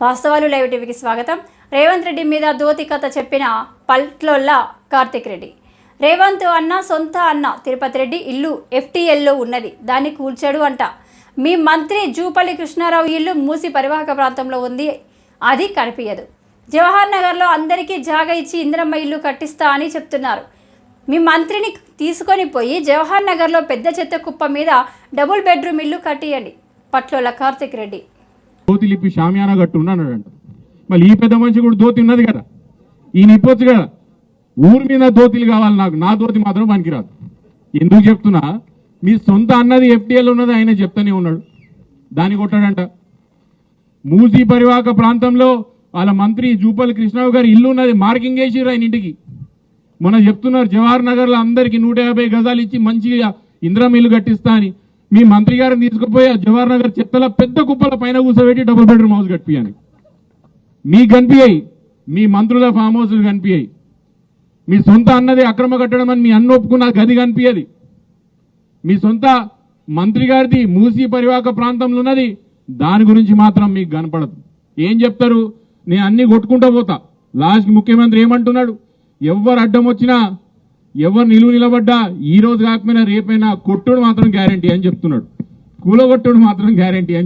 వాస్తవాలు లైవ్ టీవీకి స్వాగతం. రేవంత్ రెడ్డి మీద దోతి కథ చెప్పిన పల్ట్లోల్లా కార్తిక్ రెడ్డి. రేవంత్ అన్న సొంత అన్న తిరుపతి రెడ్డి ఇల్లు ఎఫ్టీఎల్లో ఉన్నది. దాన్ని కూల్చాడు అంట. మీ మంత్రి జూపల్లి కృష్ణారావు ఇల్లు మూసి పరివాహక ప్రాంతంలో ఉంది. అది కనిపించదు జవహర్ నగర్లో అందరికీ జాగ ఇచ్చి ఇందిరమ్మ ఇల్లు కట్టిస్తా అని చెప్తున్నారు. మీ మంత్రిని తీసుకొని పోయి జవహర్ నగర్లో పెద్ద చెత్త కుప్ప మీద డబుల్ బెడ్రూమ్ ఇల్లు కట్టియండి. పట్లోల కార్తిక్ రెడ్డి. దోతి లిప్పి షామియానా గట్టు ఉన్నాడంట మళ్ళీ ఈ పెద్ద మనిషి కూడా దోతి ఉన్నది కదా. ఈయన ఇప్పొచ్చు కదా. ఊరి మీద దోతిలు కావాలి నాకు నా దోతి మాత్రం పనికిరాదు. ఎందుకు చెప్తున్నా? మీ సొంత అన్నది ఎఫ్టీఎల్ ఉన్నది ఆయన చెప్తానే ఉన్నాడు. దాన్ని కొట్టాడంట. మూసీ పరివాహక ప్రాంతంలో వాళ్ళ మంత్రి జూపల్లి కృష్ణరావు గారు ఇల్లు ఉన్నది మార్కింగ్ వేసిర్రు ఆయన ఇంటికి. మొన్న చెప్తున్నారు జవహర్ నగర్లో అందరికి నూట యాభై గజాలు ఇచ్చి మంచిగా ఇంద్రం ఇల్లు కట్టిస్తా అని. మీ మంత్రి గారిని తీసుకుపోయి ఆ జవహర్ నగర్ చెత్తల పెద్ద కుప్పల పైన కూర్చోబెట్టి డబుల్ బెడ్రూమ్ హౌస్ కట్టియాని మీకు కనిపించాయి మీ మంత్రుల ఫామ్ హౌస్లు కనిపించాయి మీ సొంత అన్నది అక్రమ కట్టడం అని మీ అన్న ఒప్పుకున్న గది కనిపించదు మీ సొంత మంత్రి గారిది మూసి పరివాహక ప్రాంతంలో ఉన్నది దాని గురించి మాత్రం మీకు కనపడదు. ఏం చెప్తారు? నేను అన్ని కొట్టుకుంటూ పోతా. లాస్ట్ ముఖ్యమంత్రి ఏమంటున్నాడు? ఎవరు అడ్డం వచ్చినా ఎవరు నిలువు నిలబడ్డా ఈ రోజు కాకపోయినా రేపైనా కొట్టుడు మాత్రం గ్యారంటీ అని చెప్తున్నాడు. కూలగొట్టుడు మాత్రం గ్యారంటీ అని